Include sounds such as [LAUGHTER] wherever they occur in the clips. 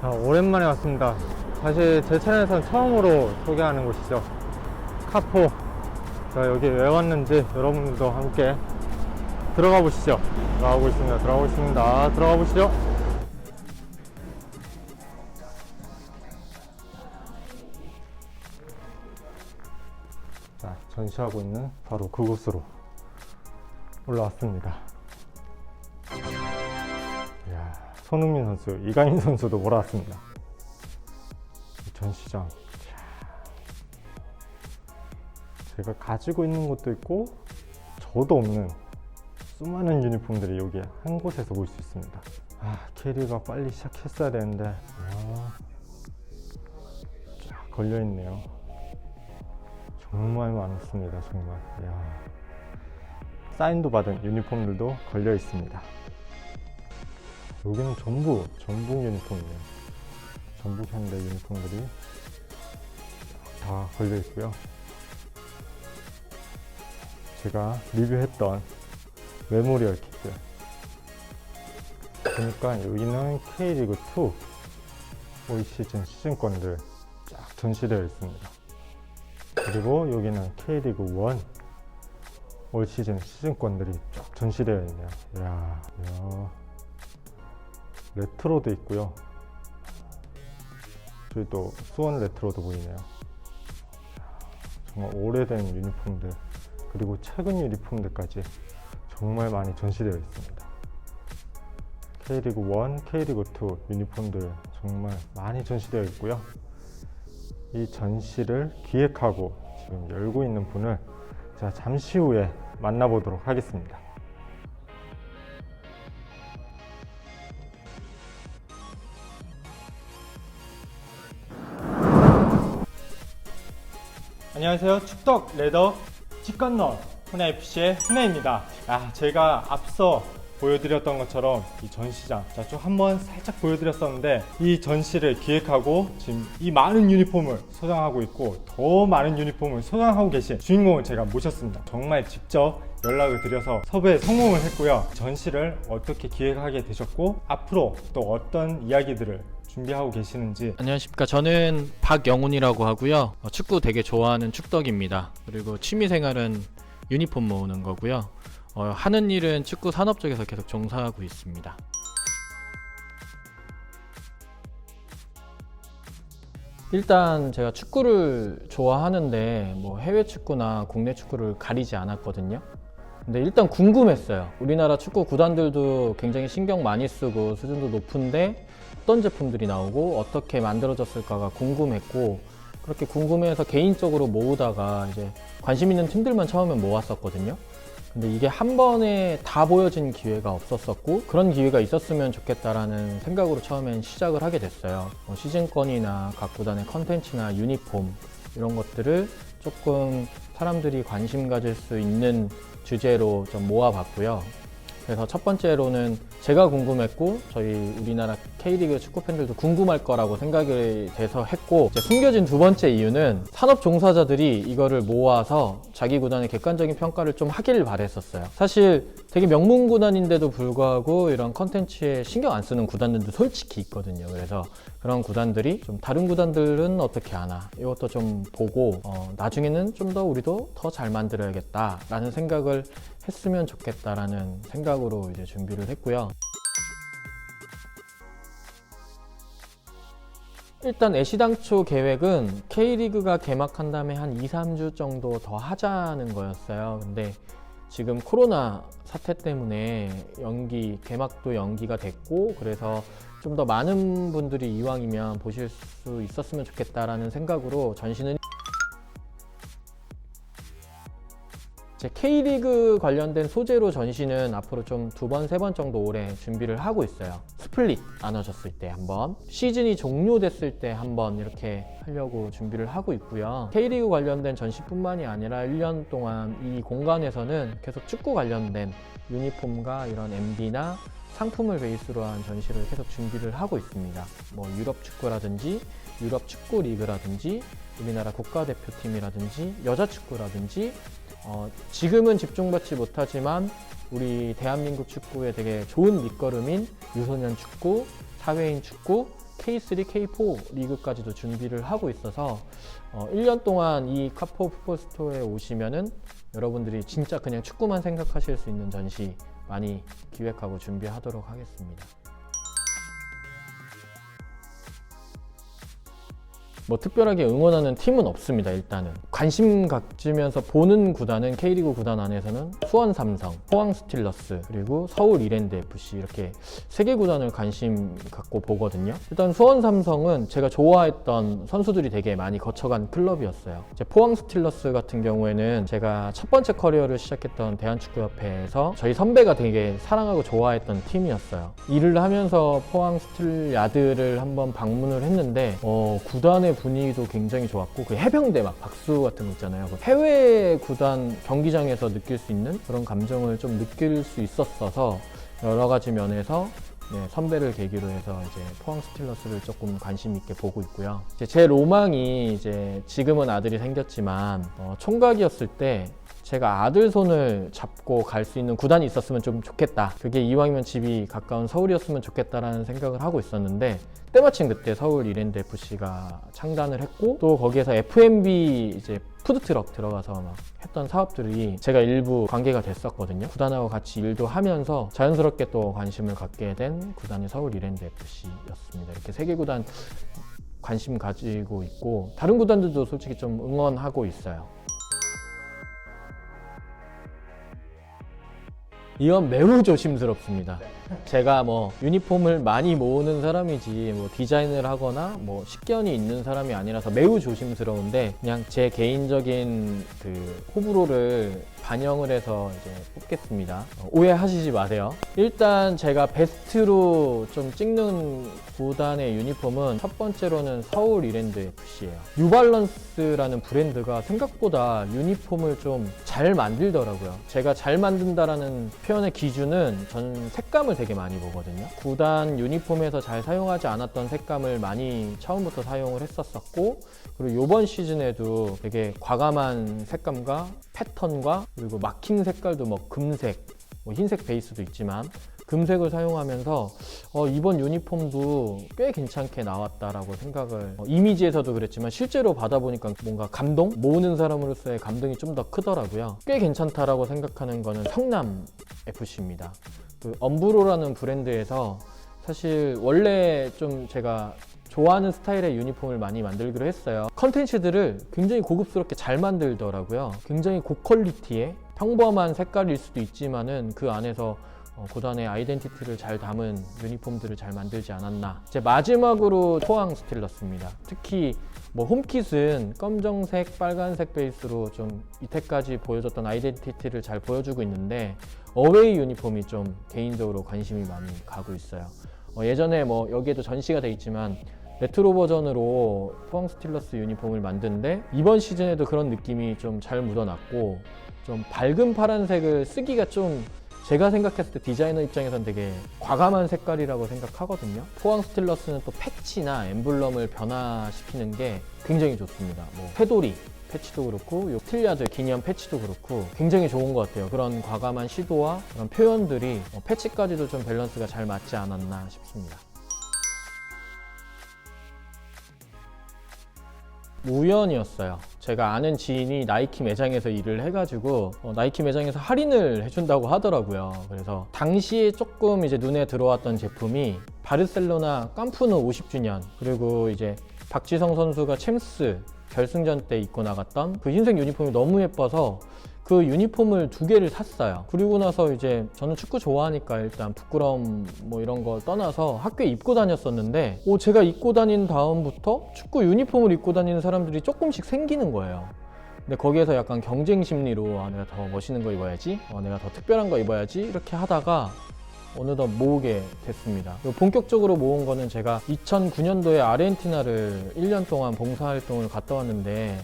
자, 오랜만에 왔습니다. 사실 제 차량에서는 처음으로 소개하는 곳이죠. 카포. 자, 여기 왜 왔는지 여러분들도 함께 들어가 보시죠. 들어가 보겠습니다. 들어가 보겠습니다. 들어가 보시죠. 자, 전시하고 있는 바로 그곳으로 올라왔습니다. 손흥민 선수, 이강인 선수도 몰아왔습니다. 이 전시장. 이야. 제가 가지고 있는 것도 있고, 저도 없는 수많은 유니폼들이 여기 한 곳에서 볼 수 있습니다. 아, 캐리가 빨리 시작했어야 되는데, 이야, 쫙 걸려있네요. 정말 많습니다, 정말. 이야. 사인도 받은 유니폼들도 걸려 있습니다. 여기는 전부 전북 유니폼이에요. 전북 현대 유니폼들이 다 걸려 있고요. 제가 리뷰했던 메모리얼 킥들. 보니까 여기는 K리그 2 올 시즌 시즌권들 쫙 전시되어 있습니다. 그리고 여기는 K리그 1 올 시즌 시즌권들이 쫙 전시되어 있네요. 이야, 이야. 레트로도 있고요. 저기 또 수원 레트로도 보이네요. 정말 오래된 유니폼들 그리고 최근 유니폼들까지 정말 많이 전시되어 있습니다. K리그 1, K리그 2 유니폼들 정말 많이 전시되어 있고요. 이 전시를 기획하고 지금 열고 있는 분을 자 잠시 후에 만나보도록 하겠습니다. 안녕하세요. 축덕 레더 직관런 훈해 FC의 훈해입니다. 아, 제가 앞서 보여드렸던 것처럼 이 전시장 자, 좀 한번 살짝 보여드렸었는데 이 전시를 기획하고 지금 이 많은 유니폼을 소장하고 있고 더 많은 유니폼을 소장하고 계신 주인공을 제가 모셨습니다. 정말 직접 연락을 드려서 섭외에 성공을 했고요. 전시를 어떻게 기획하게 되셨고 앞으로 또 어떤 이야기들을 준비하고 계시는지 안녕하십니까. 저는 박영훈이라고 하고요. 어, 축구 되게 좋아하는 축덕입니다. 그리고 취미 생활은 유니폼 모으는 거고요. 어, 하는 일은 축구 산업 쪽에서 계속 종사하고 있습니다. 일단 제가 축구를 좋아하는데 뭐 해외 축구나 국내 축구를 가리지 않았거든요. 근데 일단 궁금했어요. 우리나라 축구 구단들도 굉장히 신경 많이 쓰고 수준도 높은데 어떤 제품들이 나오고 어떻게 만들어졌을까가 궁금했고 그렇게 궁금해서 개인적으로 모으다가 이제 관심 있는 팀들만 처음에 모았었거든요. 근데 이게 한 번에 다 보여진 기회가 없었었고 그런 기회가 있었으면 좋겠다라는 생각으로 처음엔 시작을 하게 됐어요. 뭐 시즌권이나 각 구단의 컨텐츠나 유니폼 이런 것들을 조금 사람들이 관심 가질 수 있는 주제로 좀 모아봤고요. 그래서 첫 번째로는 제가 궁금했고 저희 우리나라 K리그 축구 팬들도 궁금할 거라고 생각이 돼서 했고 숨겨진 두 번째 이유는 산업 종사자들이 이거를 모아서 자기 구단의 객관적인 평가를 좀 하기를 바랬었어요. 사실 되게 명문 구단인데도 불구하고 이런 컨텐츠에 신경 안 쓰는 구단들도 솔직히 있거든요. 그래서 그런 구단들이 좀 다른 구단들은 어떻게 하나 이것도 좀 보고 어, 나중에는 좀 더 우리도 더 잘 만들어야겠다라는 생각을 했으면 좋겠다라는 생각으로 이제 준비를 했고요. 일단 애시당초 계획은 K리그가 개막한 다음에 한 2, 3주 정도 더 하자는 거였어요. 근데 지금 코로나 사태 때문에 연기, 개막도 연기가 됐고, 그래서 좀 더 많은 분들이 이왕이면 보실 수 있었으면 좋겠다라는 생각으로 전시는 제 K리그 관련된 소재로 전시는 앞으로 좀 두 번, 세 번 정도 올해 준비를 하고 있어요. 스플릿 나눠졌을 때 한 번, 시즌이 종료됐을 때 한번 이렇게 하려고 준비를 하고 있고요. K리그 관련된 전시뿐만이 아니라 1년 동안 이 공간에서는 계속 축구 관련된 유니폼과 이런 MD나 상품을 베이스로 한 전시를 계속 준비를 하고 있습니다. 뭐 유럽 축구라든지 유럽 축구 리그라든지 우리나라 국가대표팀이라든지 여자 축구라든지 어, 지금은 집중받지 못하지만 우리 대한민국 축구에 되게 좋은 밑거름인 유소년 축구, 사회인 축구 K3, K4 리그까지도 준비를 하고 있어서 어, 1년 동안 이 카포 풋볼 스토어에 오시면은 여러분들이 진짜 그냥 축구만 생각하실 수 있는 전시 많이 기획하고 준비하도록 하겠습니다. 뭐 특별하게 응원하는 팀은 없습니다 일단은. 관심 갖지면서 보는 구단은 K리그 구단 안에서는 수원 삼성, 포항 스틸러스 그리고 서울 이랜드 FC 이렇게 세 개 구단을 관심 갖고 보거든요. 일단 수원 삼성은 제가 좋아했던 선수들이 되게 많이 거쳐간 클럽이었어요. 포항 스틸러스 같은 경우에는 제가 첫 번째 커리어를 시작했던 대한축구협회에서 저희 선배가 되게 사랑하고 좋아했던 팀이었어요. 일을 하면서 포항 스틸 야드를 한번 방문을 했는데 어, 구단의 분위기도 굉장히 좋았고 그 해병대 막 박수 같은 거 있잖아요. 그 해외 구단 경기장에서 느낄 수 있는 그런 감정을 좀 느낄 수 있었어서 여러 가지 면에서 네, 선배를 계기로 해서 이제 포항 스틸러스를 조금 관심 있게 보고 있고요. 제 로망이 이제 지금은 아들이 생겼지만 어, 총각이었을 때 제가 아들 손을 잡고 갈 수 있는 구단이 있었으면 좀 좋겠다. 그게 이왕이면 집이 가까운 서울이었으면 좋겠다라는 생각을 하고 있었는데 때마침 그때 서울 이랜드 FC가 창단을 했고 또 거기에서 F&B 이제 푸드트럭 들어가서 막 했던 사업들이 제가 일부 관계가 됐었거든요. 구단하고 같이 일도 하면서 자연스럽게 또 관심을 갖게 된 구단이 서울 이랜드 FC였습니다. 이렇게 세계 구단 관심 가지고 있고 다른 구단들도 솔직히 좀 응원하고 있어요. 이건 매우 조심스럽습니다. 제가 뭐 유니폼을 많이 모으는 사람이지 뭐 디자인을 하거나 뭐 식견이 있는 사람이 아니라서 매우 조심스러운데 그냥 제 개인적인 그 호불호를 반영을 해서 이제 뽑겠습니다. 어, 오해하시지 마세요. 일단 제가 베스트로 좀 찍는 구단의 유니폼은 첫 번째로는 서울 이랜드 FC예요. 뉴발런스라는 브랜드가 생각보다 유니폼을 좀 잘 만들더라고요. 제가 잘 만든다라는 표현의 기준은 저는 색감을 되게 많이 보거든요. 구단 유니폼에서 잘 사용하지 않았던 색감을 많이 처음부터 사용을 했었었고 그리고 이번 시즌에도 되게 과감한 색감과 패턴과 그리고 마킹 색깔도 뭐 금색, 뭐 흰색 베이스도 있지만 금색을 사용하면서 어, 이번 유니폼도 꽤 괜찮게 나왔다라고 생각을 어, 이미지에서도 그랬지만 실제로 받아보니까 뭔가 감동 모으는 사람으로서의 감동이 좀 더 크더라고요. 꽤 괜찮다라고 생각하는 거는 성남 FC입니다. 그 엄브로라는 브랜드에서 사실 원래 좀 제가 좋아하는 스타일의 유니폼을 많이 만들기로 했어요. 컨텐츠들을 굉장히 고급스럽게 잘 만들더라고요. 굉장히 고퀄리티의 평범한 색깔일 수도 있지만은 그 안에서 어, 고단의 아이덴티티를 잘 담은 유니폼들을 잘 만들지 않았나. 이제 마지막으로 포항 스틸러스입니다. 특히 뭐 홈킷은 검정색, 빨간색 베이스로 좀 이때까지 보여줬던 아이덴티티를 잘 보여주고 있는데 어웨이 유니폼이 좀 개인적으로 관심이 많이 가고 있어요. 어, 예전에 뭐 여기에도 전시가 돼 있지만 레트로 버전으로 포항 스틸러스 유니폼을 만드는데 이번 시즌에도 그런 느낌이 좀 잘 묻어났고 좀 밝은 파란색을 쓰기가 좀 제가 생각했을 때 디자이너 입장에선 되게 과감한 색깔이라고 생각하거든요. 포항 스틸러스는 또 패치나 엠블럼을 변화시키는 게 굉장히 좋습니다. 뭐 테도리 패치도 그렇고 요 틀리아드 기념 패치도 그렇고 굉장히 좋은 것 같아요. 그런 과감한 시도와 그런 표현들이 어, 패치까지도 좀 밸런스가 잘 맞지 않았나 싶습니다. 우연이었어요. 제가 아는 지인이 나이키 매장에서 일을 해가지고 어, 나이키 매장에서 할인을 해준다고 하더라고요. 그래서 당시에 조금 이제 눈에 들어왔던 제품이 바르셀로나 깜푸누 50주년 그리고 이제 박지성 선수가 챔스 결승전 때 입고 나갔던 그 흰색 유니폼이 너무 예뻐서 그 유니폼을 두 개를 샀어요. 그리고 나서 이제 저는 축구 좋아하니까 일단 부끄러움 뭐 이런 거 떠나서 학교에 입고 다녔었는데 오 제가 입고 다닌 다음부터 축구 유니폼을 입고 다니는 사람들이 조금씩 생기는 거예요. 근데 거기에서 약간 경쟁 심리로 아, 내가 더 멋있는 거 입어야지, 어, 내가 더 특별한 거 입어야지 이렇게 하다가 어느덧 모으게 됐습니다. 본격적으로 모은 거는 제가 2009년도에 아르헨티나를 1년 동안 봉사활동을 갔다 왔는데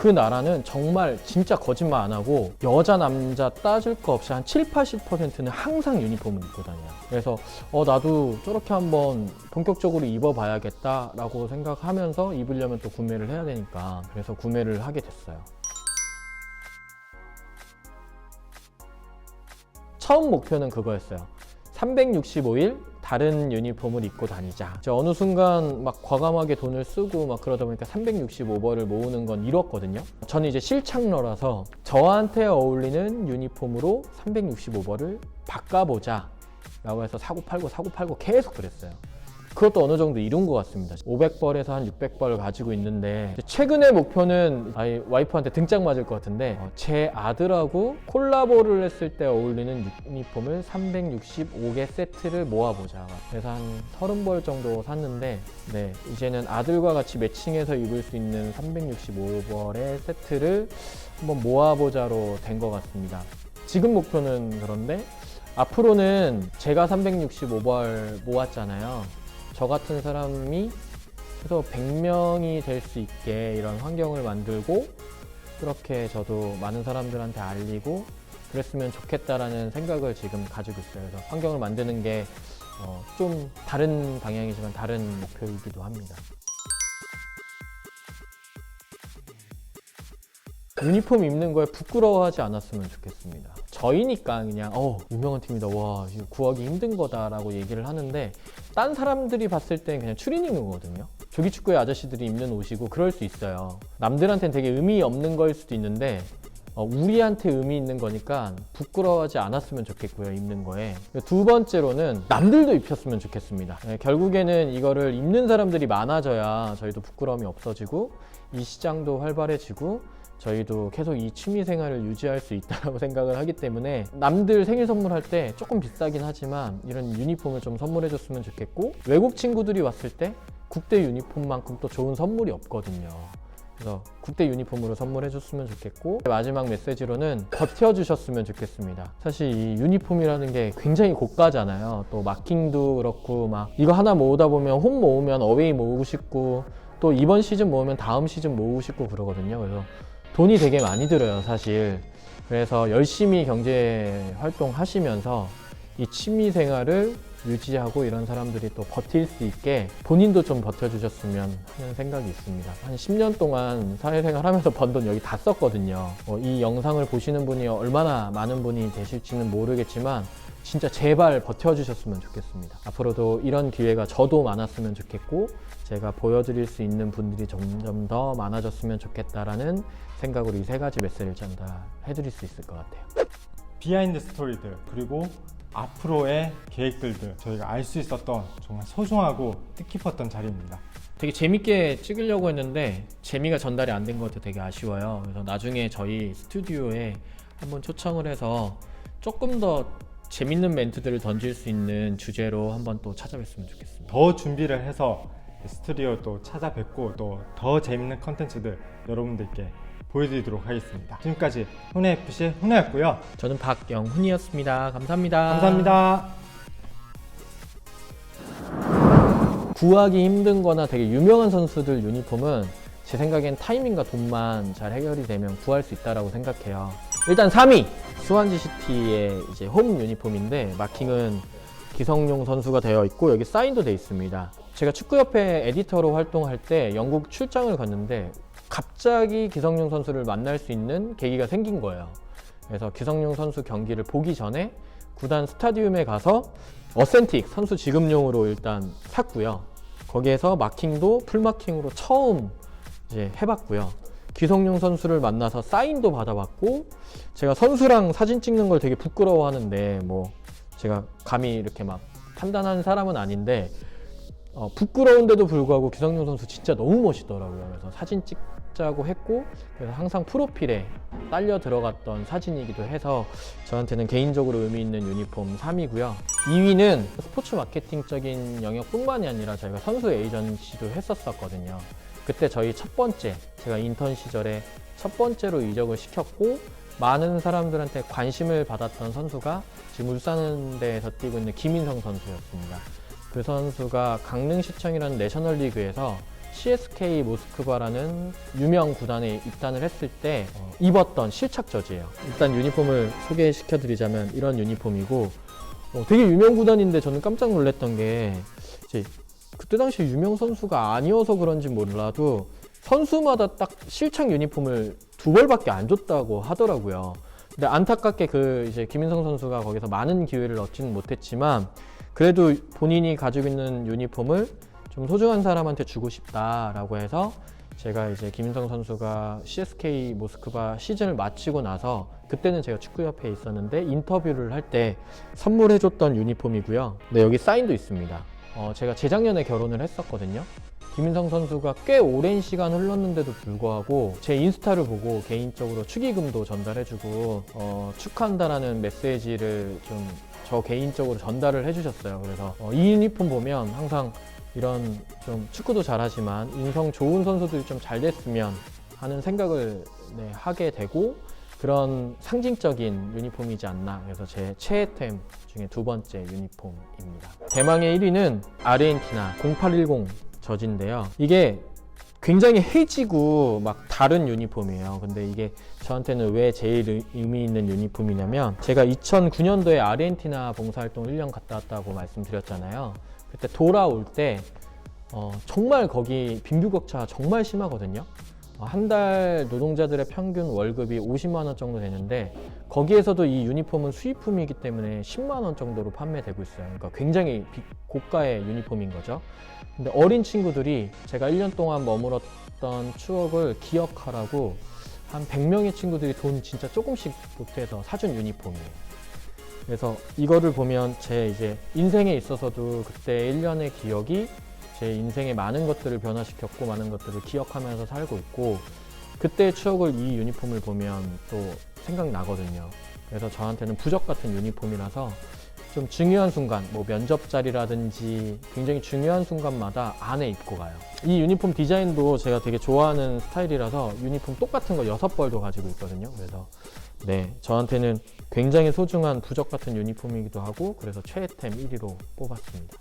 그 나라는 정말 진짜 거짓말 안 하고 여자 남자 따질 거 없이 한 7, 80%는 항상 유니폼을 입고 다녀요. 그래서 어 나도 저렇게 한번 본격적으로 입어봐야겠다라고 생각하면서 입으려면 또 구매를 해야 되니까 그래서 구매를 하게 됐어요. 처음 목표는 그거였어요. 365일 다른 유니폼을 입고 다니자. 이제 어느 순간 막 과감하게 돈을 쓰고 막 그러다 보니까 365벌을 모으는 건 이뤘거든요. 저는 이제 실착러라서 저한테 어울리는 유니폼으로 365벌을 바꿔보자. 라고 해서 사고 팔고 사고 팔고 계속 그랬어요. 그것도 어느 정도 이룬 것 같습니다. 500벌에서 한 600벌을 가지고 있는데 최근의 목표는 아이 와이프한테 등짝 맞을 것 같은데 어, 제 아들하고 콜라보를 했을 때 어울리는 유니폼을 365개 세트를 모아보자. 그래서 한 30벌 정도 샀는데 네 이제는 아들과 같이 매칭해서 입을 수 있는 365벌의 세트를 한번 모아보자로 된 것 같습니다. 지금 목표는 그런데 앞으로는 제가 365벌 모았잖아요. 저 같은 사람이 그래서 100명이 될 수 있게 이런 환경을 만들고 그렇게 저도 많은 사람들한테 알리고 그랬으면 좋겠다라는 생각을 지금 가지고 있어요. 그래서 환경을 만드는 게 어, 좀 다른 방향이지만 다른 목표이기도 합니다. 유니폼 입는 거에 부끄러워하지 않았으면 좋겠습니다. 저희니까 그냥 어 유명한 팀이다 와 이거 구하기 힘든 거다라고 얘기를 하는데 딴 사람들이 봤을 땐 그냥 추리닝이거든요. 조기 축구의 아저씨들이 입는 옷이고 그럴 수 있어요. 남들한테는 되게 의미 없는 거일 수도 있는데 어, 우리한테 의미 있는 거니까 부끄러워하지 않았으면 좋겠고요 입는 거에 두 번째로는 남들도 입혔으면 좋겠습니다 네, 결국에는 이거를 입는 사람들이 많아져야 저희도 부끄러움이 없어지고 이 시장도 활발해지고 저희도 계속 이 취미 생활을 유지할 수 있다고 [LAUGHS] 생각을 하기 때문에 남들 생일 선물할 때 조금 비싸긴 하지만 이런 유니폼을 좀 선물해 줬으면 좋겠고 외국 친구들이 왔을 때 국대 유니폼만큼 또 좋은 선물이 없거든요. 그래서 국대 유니폼으로 선물해 줬으면 좋겠고 마지막 메시지로는 버텨 주셨으면 좋겠습니다. 사실 이 유니폼이라는 게 굉장히 고가잖아요. 또 마킹도 그렇고 막 이거 하나 모으다 보면 홈 모으면 어웨이 모으고 싶고 또 이번 시즌 모으면 다음 시즌 모으고 싶고 그러거든요. 그래서 돈이 되게 많이 들어요, 사실. 그래서 열심히 경제 활동 하시면서 이 취미 생활을 유지하고 이런 사람들이 또 버틸 수 있게 본인도 좀 버텨주셨으면 하는 생각이 있습니다. 한 10년 동안 사회생활 하면서 번 돈 여기 다 썼거든요. 어, 이 영상을 보시는 분이 얼마나 많은 분이 되실지는 모르겠지만 진짜 제발 버텨주셨으면 좋겠습니다. 앞으로도 이런 기회가 저도 많았으면 좋겠고 제가 보여드릴 수 있는 분들이 점점 더 많아졌으면 좋겠다라는 생각으로 이 세 가지 메시지를 전달해드릴 수 있을 것 같아요. 비하인드 스토리들 그리고 앞으로의 계획들들 저희가 알 수 있었던 정말 소중하고 뜻깊었던 자리입니다. 되게 재밌게 찍으려고 했는데 재미가 전달이 안 된 것도 되게 아쉬워요. 그래서 나중에 저희 스튜디오에 한번 초청을 해서 조금 더 재밌는 멘트들을 던질 수 있는 주제로 한번 또 찾아뵀으면 좋겠습니다. 더 준비를 해서 스튜디오 또 찾아뵙고 또 더 재밌는 컨텐츠들 여러분들께 보여드리도록 하겠습니다. 지금까지 훈해FC의 훈해였고요. 저는 박영훈이었습니다. 감사합니다. 감사합니다. 구하기 힘든 거나 되게 유명한 선수들 유니폼은 제 생각엔 타이밍과 돈만 잘 해결이 되면 구할 수 있다라고 생각해요. 일단 3위 수완지 시티의 이제 홈 유니폼인데 마킹은 기성용 선수가 되어 있고 여기 사인도 돼 있습니다. 제가 축구협회 에디터로 활동할 때 영국 출장을 갔는데 갑자기 기성용 선수를 만날 수 있는 계기가 생긴 거예요. 그래서 기성용 선수 경기를 보기 전에 구단 스타디움에 가서 어센틱 선수 지급용으로 일단 샀고요. 거기에서 마킹도 풀마킹으로 처음 이제 해봤고요. 기성용 선수를 만나서 사인도 받아봤고 제가 선수랑 사진 찍는 걸 되게 부끄러워하는데 뭐 제가 감히 이렇게 막 판단하는 사람은 아닌데 어, 부끄러운데도 불구하고 기성용 선수 진짜 너무 멋있더라고요. 그래서 사진 찍자고 했고 그래서 항상 프로필에 딸려 들어갔던 사진이기도 해서 저한테는 개인적으로 의미 있는 유니폼 3위고요. 2위는 스포츠 마케팅적인 영역뿐만이 아니라 저희가 선수 에이전시도 했었었거든요. 그때 저희 첫 번째 제가 인턴 시절에 첫 번째로 이적을 시켰고 많은 사람들한테 관심을 받았던 선수가 지금 울산 대에서 뛰고 있는 김인성 선수였습니다. 그 선수가 강릉시청이라는 내셔널리그에서 CSK 모스크바라는 유명 구단에 입단을 했을 때 어, 입었던 실착 저지예요. 일단 유니폼을 소개시켜 드리자면 이런 유니폼이고 어, 되게 유명 구단인데 저는 깜짝 놀랐던 게 그때 당시 유명 선수가 아니어서 그런지 몰라도 선수마다 딱 실착 유니폼을 두 벌밖에 안 줬다고 하더라고요. 근데 안타깝게 그 이제 김인성 선수가 거기서 많은 기회를 얻지는 못했지만 그래도 본인이 가지고 있는 유니폼을 좀 소중한 사람한테 주고 싶다라고 해서 제가 이제 김인성 선수가 CSK 모스크바 시즌을 마치고 나서 그때는 제가 축구협회에 있었는데 인터뷰를 할 때 선물해줬던 유니폼이고요. 네, 여기 사인도 있습니다. 어, 제가 재작년에 결혼을 했었거든요. 김인성 선수가 꽤 오랜 시간 흘렀는데도 불구하고 제 인스타를 보고 개인적으로 축의금도 전달해주고 어, 축하한다라는 메시지를 좀 저 개인적으로 전달을 해주셨어요. 그래서 어, 이 유니폼 보면 항상 이런 좀 축구도 잘하지만 인성 좋은 선수들이 좀 잘 됐으면 하는 생각을 네, 하게 되고 그런 상징적인 유니폼이지 않나 그래서 제 최애템 중에 두 번째 유니폼입니다. 대망의 1위는 아르헨티나 0810 저지인데요. 이게 굉장히 해지고 막 다른 유니폼이에요. 근데 이게 저한테는 왜 제일 의- 의미 있는 유니폼이냐면 제가 2009년도에 아르헨티나 봉사활동 1년 갔다 왔다고 말씀드렸잖아요. 그때 돌아올 때 어, 정말 거기 빈부격차가 정말 심하거든요. 어, 한달 노동자들의 평균 월급이 50만 원 정도 되는데 거기에서도 이 유니폼은 수입품이기 때문에 10만 원 정도로 판매되고 있어요. 그러니까 굉장히 비- 고가의 유니폼인 거죠. 근데 어린 친구들이 제가 1년 동안 머물었던 추억을 기억하라고 한 100명의 친구들이 돈 진짜 조금씩 보태서 사준 유니폼이에요. 그래서 이거를 보면 제 이제 인생에 있어서도 그때 1년의 기억이 제 인생의 많은 것들을 변화시켰고 많은 것들을 기억하면서 살고 있고 그때의 추억을 이 유니폼을 보면 또 생각나거든요. 그래서 저한테는 부적 같은 유니폼이라서 좀 중요한 순간, 뭐 면접 자리라든지 굉장히 중요한 순간마다 안에 입고 가요. 이 유니폼 디자인도 제가 되게 좋아하는 스타일이라서 유니폼 똑같은 거 여섯 벌도 가지고 있거든요. 그래서 네, 저한테는 굉장히 소중한 부적 같은 유니폼이기도 하고 그래서 최애템 1위로 뽑았습니다.